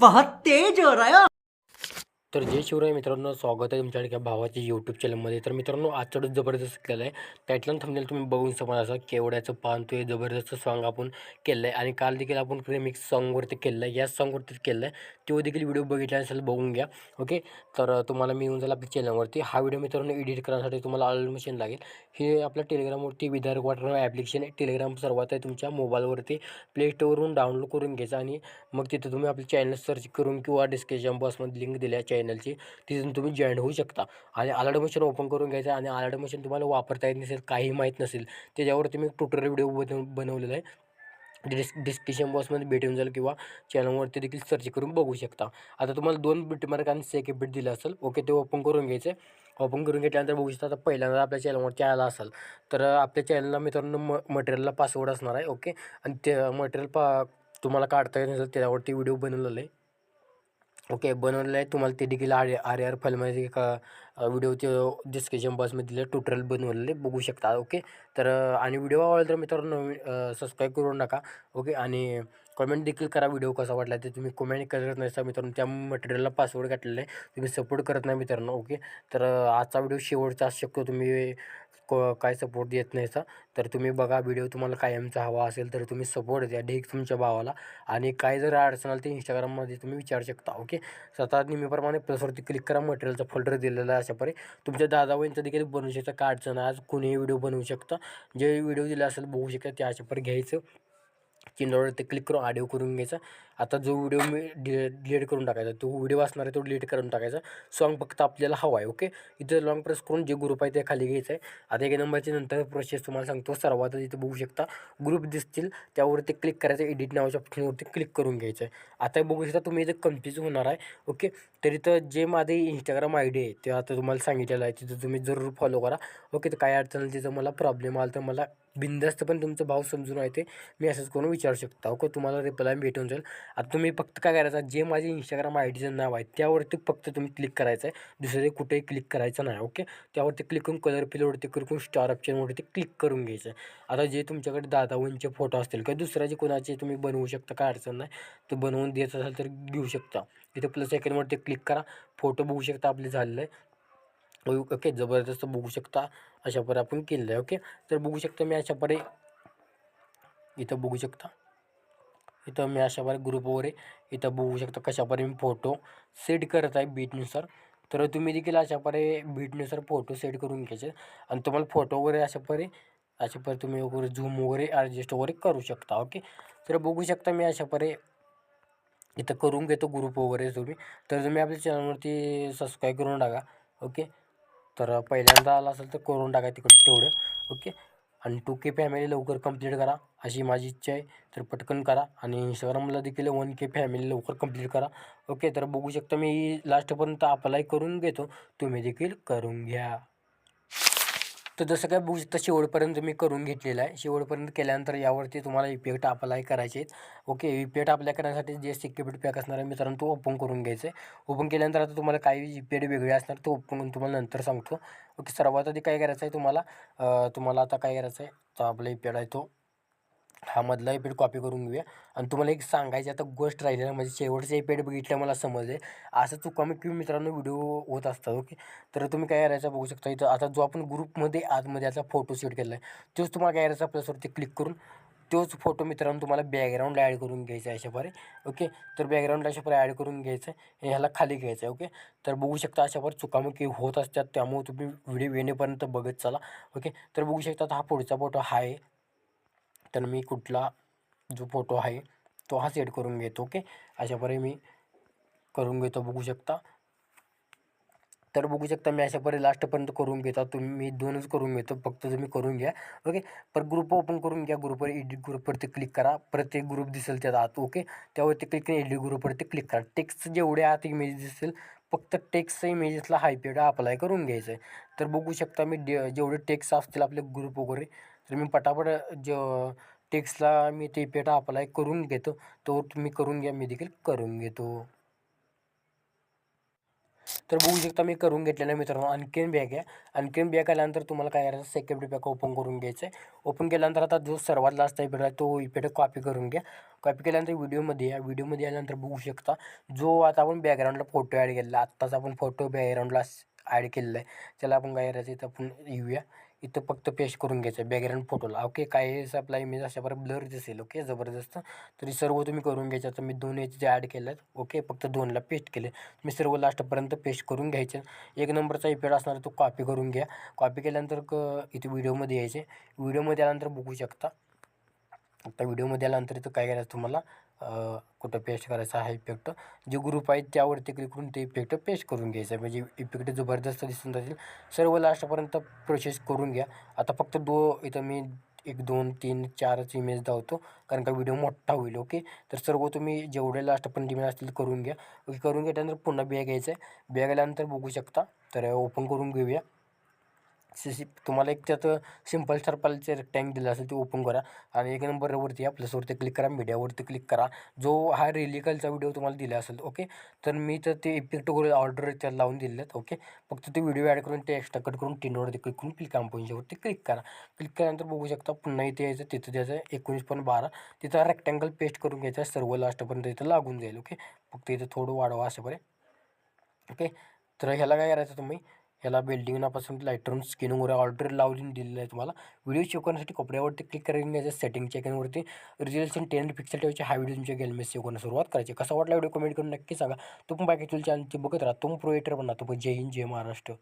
बहुत तेज हो रहा है तर जय शिवराय मित्रांनो स्वागत आहे तुमच्या भावाच्या यूट्यूब चॅनलमध्ये तर मित्रांनो आजचा जबरदस्त केलं आहे टायटल थंबनेल तुम्ही बघून समजा असं केवड्याचं पान तो हे जबरदस्त सॉन्ग आपण केलं आहे आणि काल देखील आपण रिमिक्स सॉन्गवरती केलं आहे याच सॉन्गवरती केलं आहे तो देखील व्हिडिओ बघितला असेल बघून घ्या. ओके तर तुम्हाला मी येऊन जाईल आपल्या चॅनलवरती हा व्हिडिओ मित्रांनो एडिट करण्यासाठी तुम्हाला ऑलमोशन लागेल. हे आपल्या टेलिग्रामवरती विदर्भ वाटर ॲप्लिकेशन आहे. टेलिग्राम सर्वात आहे तुमच्या मोबाईलवरती प्ले डाउनलोड करून घ्यायचं आणि मग तिथं तुम्ही आपले चॅनल सर्च करून किंवा डिस्क्रिप्शन बॉक्समध्ये लिंक दिल्या. चॅनलची तिथून तुम्ही जॉईन होऊ शकता. आणि अलर्ट मशीन ओपन करून घ्यायचं आणि अलर्ट मशीन तुम्हाला वापरता येत नसेल काही माहीत नसेल त्याच्यावर तुम्ही ट्युटोरियल व्हिडिओ बनव बनवलेला आहे. डिस् डिस्क्रिप्शन बॉक्समध्ये भेटून जाईल किंवा चॅनलवरती देखील सर्च करून बघू शकता. आता तुम्हाला दोन बिटमार्क आणि सेकंड बिट दिलं असेल ओके ते ओपन करून घ्यायचं ओपन करून घेतल्यानंतर बघू शकता आता पहिल्यांदा आपल्या चॅनलवरती आला असेल तर आपल्या चॅनलला मित्रांनो म मटेरियलला पासवर्ड असणार आहे ओके. आणि ते मटेरियल पा तुम्हाला काढता येत नसेल त्याच्यावरती व्हिडिओ बनवलेला आहे. ओके बनवलेलं आहे. तुम्हाला ते देखील आर आर आर फाईलमध्ये एक व्हिडिओचे डिस्क्रिप्शन बॉक्समध्ये दिलं ट्युटोरियल बनवलेले बघू शकता ओके? तर आणि व्हिडिओ आवडला तर मित्रांनो नवीन सबस्क्राईब करू नका ओके? आणि कमेंट देखील करा व्हिडिओ कसा वाटला ते. तुम्ही कमेंट करत नसता मित्रांनो त्या मटेरियलला पासवर्ड घातलेला आहे. तुम्ही सपोर्ट करत नाही मित्रांनो ओके? तर आजचा व्हिडिओ शेवटचा असू शकतो. तुम्ही को काय सपोर्ट देत नाहीसा तर तुम्ही बघा व्हिडिओ तुम्हाला कायमचा हवा असेल तर तुम्ही सपोर्ट द्या. ढीक तुमच्या भावाला. आणि काय जर अडचण आली ते इंस्टाग्राममध्ये तुम्ही विचारू शकता ओके स्वतः नेहमीप्रमाणे प्लसवरती क्लिक करा मटेरियलचा फोल्डर दिलेला आहे अशापरे. तुमच्या दादा वहिनीचं देखील बनवू शकता. काय अडचण आज कोणीही व्हिडिओ बनवू शकता. जे व्हिडिओ दिला असेल बघू शकता त्या अशापरे घ्यायचं. चिन्हावर ते क्लिक करून ऑडिओ करून घ्यायचा. आता जो व्हिडिओ मी डि डिलीट करून टाकायचा तो व्हिडिओ असणार आहे तो डिलीट करून टाकायचा. सॉन्ग फक्त आपल्याला हवा आहे ओके इथं लॉंग प्रेस करून जे ग्रुप आहे ते खाली घ्यायचं आहे. आता एक नंबरची नंतर प्रोसेस तुम्हाला सांगतो. सर्वात इथं बघू शकता ग्रुप दिसतील त्यावरती क्लिक करायचं एडिट नावाच्या ऑप्शनवरती क्लिक करून घ्यायचं आहे. आता बघू शकता तुम्ही इथं कन्फ्यूज होणार आहे ओके तर इथं जे माझे इंस्टाग्राम आय डी आहे ते आता तुम्हाला सांगितलेलं आहे तिथं तुम्ही जरूर फॉलो करा ओके तर काय अडचण तिथं मला प्रॉब्लेम आला तर मला बिंदास्त पण तुमचं भाव समजून आहे ते मी असंच करून विचारू शकता ओके तुम्हाला रिप्लाय भेटून जाईल. आता तुम्ही फक्त काय करायचं जे माझे इंस्टाग्राम आय डीचं नाव आहे त्यावरती फक्त तुम्ही क्लिक करायचं आहे. दुसरे कुठेही क्लिक करायचं नाही ओके त्यावरती क्लिक करून कलर फिलवरती करून स्टार ऑप्शनवरती क्लिक करून घ्यायचं. आहे आता जे तुमच्याकडे दादावंचे फोटो असतील किंवा दुसऱ्याचे कोणाचे तुम्ही बनवू शकता काय अडचण नाही. तर बनवून देत असाल तर घेऊ शकता. इथे प्लस सेकंडवरती क्लिक करा. फोटो बघू शकता आपले झालेलं. आहे ओके जबरदस्त बघू शकता. अशा परे आपण केलेलं आहे ओके तर बघू शकता मी अशा परे इथं बघू शकता. इथं मी अशा ग्रुप वगैरे इथं बघू शकता कशापरे मी फोटो सेट करत आहे बीटनुसार तर तुम्ही देखील अशा प्रकारे बीटनुसार फोटो सेट करून घ्यायचे. आणि तुम्हाला फोटो वगैरे अशा परे अशा प्रकारे तुम्ही वगैरे झूम वगैरे ॲडजस्ट वगैरे करू शकता ओके तर बघू शकता मी अशा परे इथं करून घेतो ग्रुप वगैरे तुम्ही. तर तुम्ही आपल्या चॅनलवरती सबस्क्राईब करून टाका ओके तर पहिल्यांदा आला असेल तर करून टाका तिकडं तेवढं ओके आणि टू के फॅमिली लवकर कंप्लीट करा. अशी माझी इच्छा आहे. तर पटकन करा. आणि इंस्टाग्रामला देखील वन के फॅमिली लवकर कंप्लीट करा. ओके तर बघू शकता मी लास्टपर्यंत अप्लाय करून घेतो. तुम्ही देखील करून घ्या. तर जसं काय बघू शकता शेवटपर्यंत मी करून घेतलेलं आहे. शेवटपर्यंत केल्यानंतर यावरती तुम्हाला इफेक्ट अप्लाय करायचे आहेत. ओके इफेक्ट अप्लाय करण्यासाठी जे सिक्युरिटी पॅक असणार आहे मित्रांनो तो ओपन करून घ्यायचं आहे. ओपन केल्यानंतर आता तुम्हाला काही इफेक्ट वेगळे असणार तो ओपन तुम्हाला नंतर सांगतो. ओके सर्वात आधी काय करायचं आहे तुम्हाला? तुम्हाला आता काय करायचं आहे? तर आपला इफेक्ट आहे तो हा मधला इफेक्ट कॉपी करून घेऊया. आणि तुम्हाला एक सांगायची आता गोष्ट राहिली ना म्हणजे शेवटचे इफेक्ट बघितलं मला समजले असं चुकामी किंवा मित्रांनो व्हिडिओ होत असतात ओके तर तुम्ही काय करायचं बघू शकता इथं. आता जो आपण ग्रुपमध्ये आतमध्ये याचा फोटो शूट केला आहे तोच तुम्हाला काय करायचा प्लसवरती क्लिक करून तोच फोटो मित्रांनो तुम्हाला बॅकग्राऊंडला ॲड करून घ्यायचा आहे अशाप्रकारे ओके तर बॅकग्राऊंड अशाप्रकारे ॲड करून घ्यायचं आहे. ह्याला खाली घ्यायचं आहे ओके तर बघू शकता अशाप्रकारे चुकामुकी होत असतात त्यामुळे तुम्ही व्हिडिओ येणेपर्यंत बघत चला ओके तर बघू शकता हा पुढचा फोटो हा आहे तर मी कुठला जो फोटो आहे तो हा सेट करून घेतो ओके? अशाप्रकारे मी करून घेतो बघू शकता. तर बघू शकता मी अशापर्यंत लास्टपर्यंत करून घेता. तुम्ही मी दोनच करून घेतो फक्त तुम्ही करून घ्या ओके? पर ग्रुप ओपन करून घ्या ग्रुपवर एडिट ग्रुपवरती क्लिक करा. प्रत्येक ग्रुप दिसेल त्यात आत ओके? त्यावरती क्लिक करून एडिट ग्रुपवरती क्लिक करा. टेक्स्ट जेवढे आत इमेज दिसेल फक्त टेक्स्ट इमेजेसला हायपेड अप्लाय करून घ्यायचं आहे तर बघू शकता मी डे जेवढे टेक्स्ट असतील आपले ग्रुप वगैरे तर मी पटापट ज टेक्सला मी ते पेटा अप्लाय करून घेतो. तो तुम्ही करून घ्या मी देखील करून घेतो. तर बघू शकता मी करून घेतलेलं आहे मित्रांनो. आणखीन बॅग आहे. आणखीन बॅग आल्यानंतर तुम्हाला काय करायचं सेकंड बॅग ओपन करून घ्यायचं आहे. ओपन केल्यानंतर आता जो सर्वात लास्ट इफेक्ट आहे तो इफेक्ट कॉपी करून घ्या. कॉपी केल्यानंतर व्हिडिओमध्ये या. व्हिडिओमध्ये आल्यानंतर बघू शकता जो आता आपण बॅकग्राऊंडला फोटो ॲड केलेला आत्ताच आपण फोटो बॅकग्राऊंडला ॲड केलेला आहे. त्याला आपण काय करायचं इथं आपण येऊया. इथं फक्त पेस्ट करून घ्यायचं बॅकग्राऊंड फोटोला ओके काय आपला इमेज अशा बरं ब्लर दिसेल ओके जबरदस्त. तरी सर्व तुम्ही करून घ्यायचं. आता मी दोन याचे ॲड केलं ओके फक्त दोनला पेस्ट केले. मी सर्व लास्टपर्यंत पेस्ट करून घ्यायचे. एक नंबरचा इफेक्ट असणार तो कॉपी करून घ्या. कॉपी केल्यानंतर क इथे व्हिडिओमध्ये यायचे. व्हिडिओमध्ये आल्यानंतर बघू शकता. आता व्हिडिओमध्ये आल्यानंतर इथं काय करायचं तुम्हाला? कुठं पेस्ट करायचं आहे इफेक्ट जे ग्रुप आहेत त्यावरती क्लिक करून ते इफेक्ट पेस्ट करून घ्यायचं. आहे म्हणजे इफेक्ट जबरदस्त दिसून जातील. सर्व लास्टपर्यंत प्रोसेस करून घ्या. आता फक्त दो इथं मी एक दोन तीन चारच इमेज धावतो कारण का व्हिडिओ मोठा होईल ओके तर सर्व तुम्ही जेवढे लास्टपर्यंत इमेज असतील करून घ्या. ओके करून घेतल्यानंतर पुन्हा बॅग घ्यायचं आहे बॅग आल्यानंतर बघू शकता. तर ओपन करून घेऊया. सी सी तुम्हाला एक त्यात सिंपल सर्पलचे टँक दिलं असेल ते ओपन करा. आणि एक नंबरवरती या प्लसवरती क्लिक करा मीडियावरती क्लिक करा. जो हा रेलिकलचा व्हिडिओ तुम्हाला दिला असेल ओके तर मी तर ते इफेक्ट करून ऑर्डर त्यात लावून दिले आहेत ओके फक्त ते व्हिडिओ ॲड करून ते एक्स्ट्रा कट करून टिनवरती क्लिक करून क्लिक कंपोजवरती क्लिक करा. क्लिक केल्यानंतर बघू शकता पुन्हा इथे यायचं तिथं द्यायचं एकोणीस पण बारा. तिथं रेक्टँगल पेस्ट करून घ्यायचं सर्व लास्टपर्यंत इथं लागून जाईल ओके फक्त इथं थोडं वाढवा अशापर्यंत ओके तर ह्याला काय करायचं तुम्ही? ह्याला बिल्डिंग नापासून लाईटरून स्किनवर ऑर्डर लावून दिलेलं आहे तुम्हाला. व्हिडिओ सेव्ह करण्यासाठी कपड्यावरती क्लिक करायला याच्या सेटिंग चेकिंगवरती रिझल्ट टेन पिक्सल ठेवायचे. हा व्हिडिओ तुमच्या गेलमेस सेव्ह करणं सुरुवात करायची. कसा वाटला व्हिडिओ कमेंट करून नक्की सांगा. तुम्ही बाकी तुला चॅनलची बघत राहा. तुम प्रोएटर बनला. तुम्ही जय हिंद जय महाराष्ट्र.